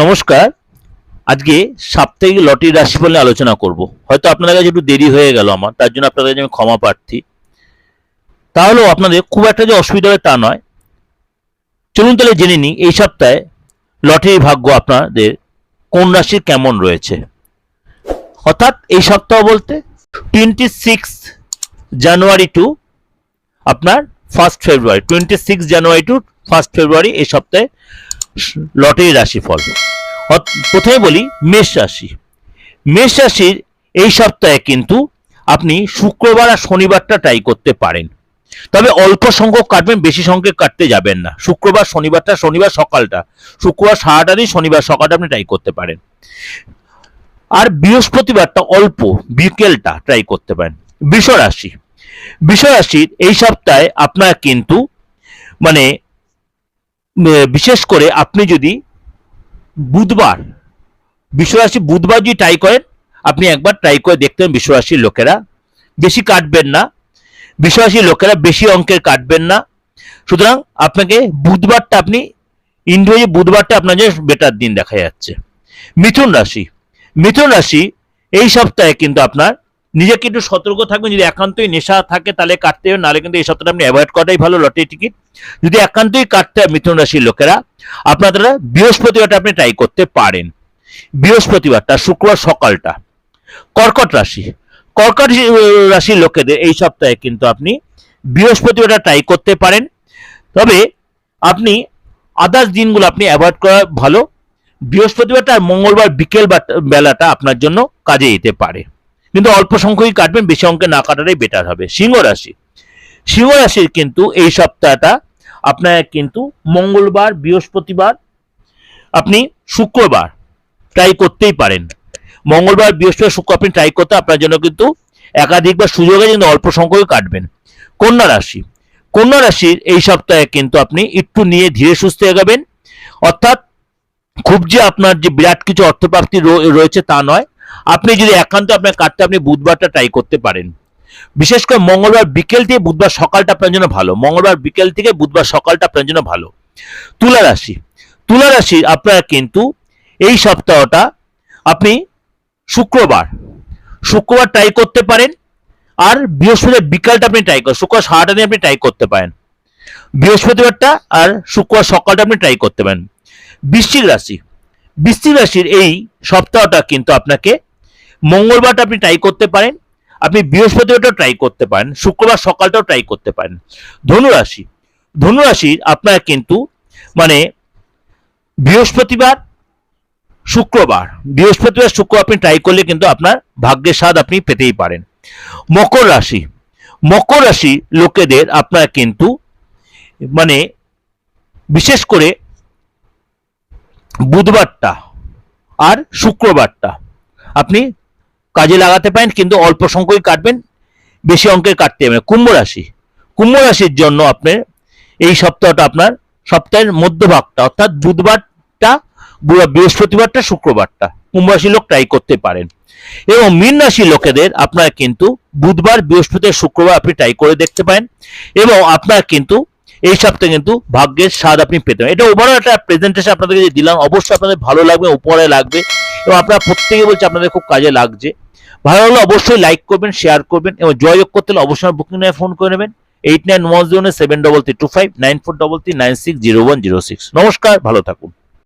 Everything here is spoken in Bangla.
নমস্কার। আজকে সাপ্তাহিক লটারি রাশিফল নিয়ে আলোচনা করব। হয়তো আপনাদের কাছে একটু দেরি হয়ে গেল আমার, তার জন্য আপনাদের কাছে আমি ক্ষমা প্রার্থী। তাহলেও আপনাদের খুব একটা যে অসুবিধা হবে তা নয়। চলুন তাহলে জেনে নিই, এই সপ্তাহে লটারির ভাগ্য আপনাদের কোন রাশির কেমন রয়েছে? অর্থাৎ এই সপ্তাহ বলতে টোয়েন্টি সিক্স জানুয়ারি টু আপনার first February twenty six January to first February এই সপ্তাহে লটারি রাশিফল। অত- প্রথমে বলি মেষ রাশি। মেষ রাশির এই সপ্তাহে কিন্তু আপনি শুক্রবার আর শনিবারটা ট্রাই করতে পারেন। তবে অল্প সংখ্যক কাটবেন, বেশি সংখ্যক কাটতে যাবেন না। শুক্রবার, শনিবারটা, শনিবার সকালটা। শুক্রবার সারাটা দিন, শনিবার সকালটা আপনি ট্রাই করতে পারেন। আর বৃহস্পতিবারটা অল্প, বিকেলটা ট্রাই করতে পারেন। বৃষ রাশি বৃষ রাশির এই সপ্তাহে আপনার কিন্তু মানে বিশেষ করে আপনি যদি বুধবার, বিশ্বরাশি বুধবার যদি ট্রাই করেন, আপনি একবার ট্রাই করে দেখতেন বিশ্বরাশির লোকেরা বেশি কাটবেন না। বিশ্বরাশির লোকেরা বেশি অঙ্কের কাটবেন না। সুতরাং আপনাকে বুধবারটা আপনি ইন্ডিয়াজি বুধবারটা আপনার জন্য বেটার দিন দেখা যাচ্ছে। মিথুন রাশি মিথুন রাশি এই সপ্তাহে কিন্তু আপনার নিজেকে একটু সতর্ক থাকবেন, যদি একান্তই নেশা থাকে তাহলে কাটতে হবে, নাহলে কিন্তু এই সপ্তাহে আপনি অ্যাভয়েড করাটাই ভালো লটারি টিকিট যদি একান্তই কাটতে হয় মিথুন রাশির লোকেরা, আপনারা বৃহস্পতিবারটা আপনি ট্রাই করতে পারেন। বৃহস্পতিবারটা, শুক্রবার সকালটা। কর্কট রাশি। কর্কট রাশির লোকেদের এই সপ্তাহে কিন্তু আপনি বৃহস্পতিবারটা ট্রাই করতে পারেন। তবে আপনি আদার্স দিনগুলো আপনি অ্যাভয়েড করা ভালো। বৃহস্পতিবারটা আর মঙ্গলবার বিকেল বেলাটা আপনার জন্য কাজে যেতে পারে। কিন্তু অল্প সংখ্যকই কাটবেন, বেশি অঙ্কে না কাটাটাই বেটার হবে। সিংহ রাশি। সিংহ রাশির কিন্তু এই সপ্তাহটা আপনার কিন্তু মঙ্গলবার, বৃহস্পতিবার, আপনি শুক্রবার ট্রাই করতেই পারেন। মঙ্গলবার, বৃহস্পতিবার, শুক্র আপনি ট্রাই করতে আপনার জন্য কিন্তু একাধিকবার সুযোগ কিন্তু অল্প সংখ্যক কাটবেন। কন্যা রাশি। কন্যা রাশির এই সপ্তাহে কিন্তু আপনি একটু নিয়ে ধীরে সুস্থে এগাবেন। অর্থাৎ খুব যে আপনার যে বিরাট কিছু অর্থপ্রাপ্তি রয়েছে তা নয় আপনি যদি একান্ত আপনার কাটতে আপনি বুধবারটা ট্রাই করতে পারেন। বিশেষ করে মঙ্গলবার বিকেল থেকে বুধবার সকালটা আপনার জন্য ভালো। মঙ্গলবার বিকেল থেকে বুধবার সকালটা আপনার জন্য ভালো। তুলা রাশি। তুলা রাশি আপনারা কিন্তু এই সপ্তাহটা আপনি শুক্রবার। শুক্রবার ট্রাই করতে পারেন আর বৃহস্পতিবার বিকালটা আপনি ট্রাই করেন। শুক্রবার সারাটা দিন আপনি ট্রাই করতে পারেন। বৃহস্পতিবারটা আর শুক্রবার সকালটা আপনি ট্রাই করতে পারেন। বৃশ্চিক রাশি। বৃশ্চিক রাশির এই সপ্তাহটা কিন্তু আপনাকে মঙ্গলবারটা আপনি ট্রাই করতে পারেন, আপনি বৃহস্পতিবারটাও ট্রাই করতে পারেন, শুক্রবার সকালটাও ট্রাই করতে পারেন। ধনুরাশি ধনুরাশির আপনার কিন্তু মানে বৃহস্পতিবার, শুক্রবার, বৃহস্পতিবার শুক্র আপনি ট্রাই করলে কিন্তু আপনার ভাগ্যের স্বাদ আপনি পেতেই পারেন। মকর রাশি মকর রাশি লোকেদের আপনার কিন্তু মানে বিশেষ করে বুধবারটা আর শুক্রবারটা। আপনি কাজে লাগাতে পারেন, কিন্তু অল্প সংখ্যক কাটবেন, বেশি অঙ্কের কাটতে হবে। কুম্ভ রাশি। কুম্ভ রাশির জন্য আপনার এই সপ্তাহটা আপনার সপ্তাহের মধ্যভাগটা, অর্থাৎ বুধবারটা বৃহস্পতিবারটা, শুক্রবারটা, কুম্ভ রাশির লোক ট্রাই করতে পারেন। এবং মীন রাশির লোকেদের আপনার কিন্তু বুধবার বৃহস্পতিবার শুক্রবার আপনি ট্রাই করে দেখতে পারেন। এবং আপনার কিন্তু এই সপ্তাহে কিন্তু ভাগ্যের স্বাদ আপনি পেতে এটা ওভারঅল একটা প্রেজেন্টেশন আপনাদেরকে যে দিলাম, অবশ্যই আপনাদের ভালো লাগবে উপরে লাগবে, এবং আপনারা প্রত্যেকে বলছে আপনাদের খুব কাজে লাগছে। ভালো হলে অবশ্যই লাইক করবেন শেয়ার করবেন, এবং যোগাযোগ করতে হলে অবশ্যই বুকিং নিয়ে ফোন করে নেবেন। Eight nine one zero seven double three two five nine four double three nine six zero one zero six নমস্কার, ভালো থাকুন।